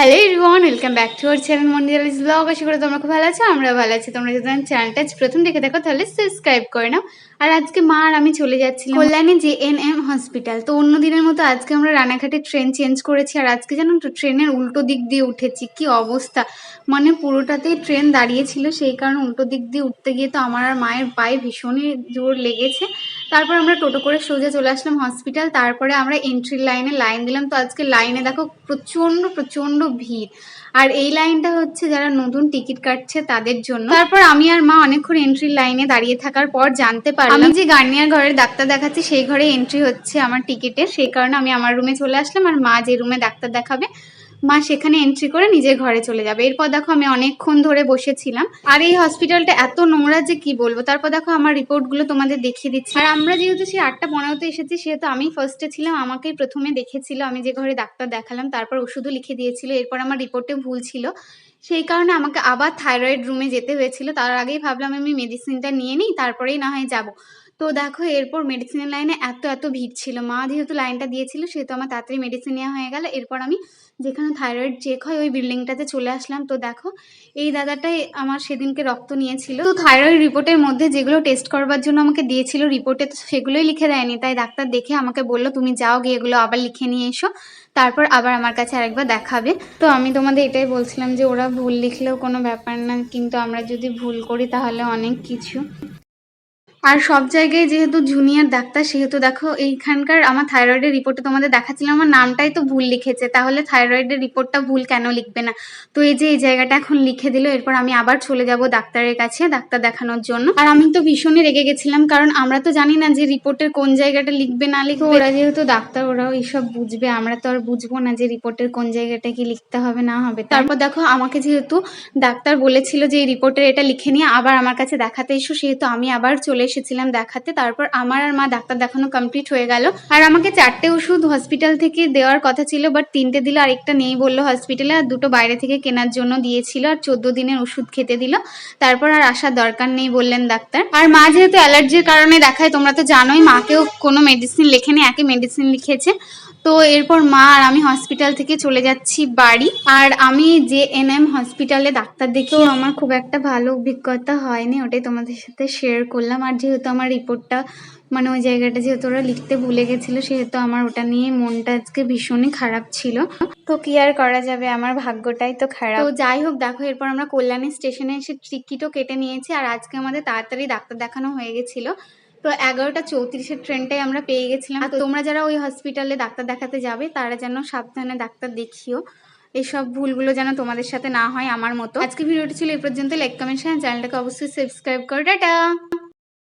Hello everyone welcome back to our channel মন্দিরালিস blog আশা করি তোমরা খুব ভালো আছো আমরা ভালো আছি। তোমরা যদি চ্যানেলটা প্রথম দেখে দেখো তাহলে সাবস্ক্রাইব করে নাও। আর আজকে মা আর আমি চলে যাচ্ছিলাম Kalyani J N M hospital তো অন্য দিনের মতো আজকে আমরা রানাঘাটে ট্রেন চেঞ্জ করেছি, আর আজকে জানো তো ট্রেনের উল্টো দিক দিয়ে উঠেছি, কি অবস্থা? মানে পুরোটাতেই ট্রেন দাঁড়িয়েছিল সেই কারণে উল্টো দিক দিয়ে উঠতে গিয়ে তো আমার আর মায়ের পায়ে ভীষণই জোর লেগেছে। তারপর আমরা টোটো করে সোজা চলে আসলাম হসপিটাল তারপরে আমরা এন্ট্রি লাইনে লাইন দিলাম। তো আজকে লাইনে দেখো প্রচণ্ড প্রচণ্ড ভিড়। আর এই লাইনটা হচ্ছে যারা নতুন টিকিট কাটছে তাদের জন্য। তারপর আমি আর মা অনেকক্ষণ এন্ট্রি লাইনে দাঁড়িয়ে থাকার পর জানতে পারলাম আমি যে গার্নিয়ার ঘরের ডাক্তার দেখাচ্ছি সেই ঘরে এন্ট্রি হচ্ছে আমার টিকিটের সেই কারণে আমি আমার রুমে চলে আসলাম আর মা যে রুমে ডাক্তার দেখাবে মা সেখানে এন্ট্রি করে নিজের ঘরে চলে যাবে। এরপর দেখো আমি অনেকক্ষণ ধরে বসেছিলাম। আর এই হসপিটালটা এত নোংরা যে কি বলব? তারপর দেখো আমার রিপোর্টগুলো তোমাদের দেখিয়ে দিচ্ছি। আর আমরা যেহেতু সেই আটটা পনেরোতে এসেছি, সেহেতু আমি ফার্স্টে ছিলাম, আমাকেই প্রথমে দেখেছিল। আমি যে ঘরে ডাক্তার দেখালাম, তারপর ওষুধও লিখে দিয়েছিল। এরপর আমার রিপোর্টে ভুল ছিল। সেই কারণে আমাকে আবার থাইরয়েড রুমে যেতে হয়েছিল। তার আগেই ভাবলাম আমি মেডিসিনটা নিয়ে নিই, তারপরেই না হয় যাব। তো দেখো, এরপর মেডিসিনের লাইনে এত এত ভিড় ছিল। মা যেহেতু লাইনটা দিয়েছিল, সেহেতু আমার তাড়াতাড়ি মেডিসিন নেওয়া হয়ে গেল। এরপর আমি যেখানে থাইরয়েড চেক হয়, ওই বিল্ডিংটাতে চলে আসলাম। তো দেখো, এই দাদাটাই আমার সেদিনকে রক্ত নিয়েছিল। তো থাইরয়েড রিপোর্টের মধ্যে যেগুলো টেস্ট করবার জন্য আমাকে দিয়েছিল রিপোর্টে তো সেগুলোই লিখে দেয়নি। তাই ডাক্তার দেখে আমাকে বলল, তুমি যাও গিয়ে এগুলো আবার লিখে নিয়ে এসো। তারপর আবার আমার কাছে আরেকবার দেখাবে। তো আমি তোমাদের এটাই বলছিলাম যে, ওরা ভুল লিখলেও কোনো ব্যাপার না। কিন্তু আমরা যদি ভুল করি, তাহলে অনেক কিছু। আর সব জায়গায় যেহেতু জুনিয়র ডাক্তার সেহেতু দেখো এইখানকার আমার থাইরয়েডের রিপোর্টে তোমাদের দেখাচ্ছিলাম আমার নামটাই তো ভুল লিখেছে তাহলে থাইরয়েডের রিপোর্টটা ভুল কেন লিখবে না? তো এই যে এই জায়গাটা এখন লিখে দিল এরপর আমি আবার চলে যাব ডাক্তারের কাছে ডাক্তার দেখানোর জন্য। আর আমি তো ভীষণই রেগে গেছিলাম কারণ আমরা তো জানি না যে রিপোর্টের কোন জায়গাটা লিখবে না লিখবে। ওরা যেহেতু ডাক্তার ওরাও এইসব বুঝবে আমরা তো আর বুঝব না যে রিপোর্টের কোন জায়গাটা কি লিখতে হবে না হবে। তারপর দেখো আমাকে যেহেতু ডাক্তার বলেছিল যে এই রিপোর্টের এটা লিখে নিয়ে আবার আমার কাছে দেখাতে এসো সেহেতু আমি আবার চলে এসেছিলাম দেখাতে, তারপর আমার আর মা ডাক্তার দেখানো কমপ্লিট হয়ে গেল। আর আমাকে চারটে ওষুধ হসপিটাল থেকে দেওয়ার কথা ছিল বাট তিনটে দিল আর একটা নেই বলল হসপিটালে আর দুটো বাইরে থেকে কেনার জন্য দিয়েছিল, আর চোদ্দ দিনের ওষুধ খেতে দিল। তারপর আর আসার দরকার নেই বললেন ডাক্তার। আর মা যেহেতু অ্যালার্জির কারণে দেখায়, তোমরা তো জানোই, মাকেও কোনো মেডিসিন লেখেনি, একই মেডিসিন লিখেছে। তো এরপর মা আর আমি হসপিটাল থেকে চলে যাচ্ছি বাড়ি। আর আমি যে এন এম হসপিটালে ডাক্তার দেখেও আমার খুব একটা ভালো অভিজ্ঞতা হয়নি, ওটাই তোমাদের সাথে শেয়ার করলাম। আর যেহেতু আমার রিপোর্টটা মানে ওই জায়গাটা যেহেতু ওরা লিখতে ভুলে গেছিল, সেহেতু আমার ওটা নিয়ে মনটা আজকে ভীষণই খারাপ ছিল। তো কি আর করা যাবে? আমার ভাগ্যটাই তো খারাপ। তো যাই হোক, দেখো, এরপর আমরা কল্যাণী স্টেশনে এসে টিকিটও কেটে নিয়েছি। আর আজকে আমাদের তাড়াতাড়ি ডাক্তার দেখানো হয়ে গেছিল। তো এগারোটা চৌত্রিশের ট্রেনটাই আমরা পেয়ে গেছিলাম। আর তোমরা যারা ওই হসপিটালে ডাক্তার দেখাতে যাবে, তারা যেন সাবধানে ডাক্তার দেখিও। এইসব ভুলগুলো যেন তোমাদের সাথে না হয় আমার মতো। আজকে ভিডিওটি ছিল এই পর্যন্ত লাইক কমেন্ট চ্যানেলটাকে অবশ্যই সাবস্ক্রাইব করো। টাটা!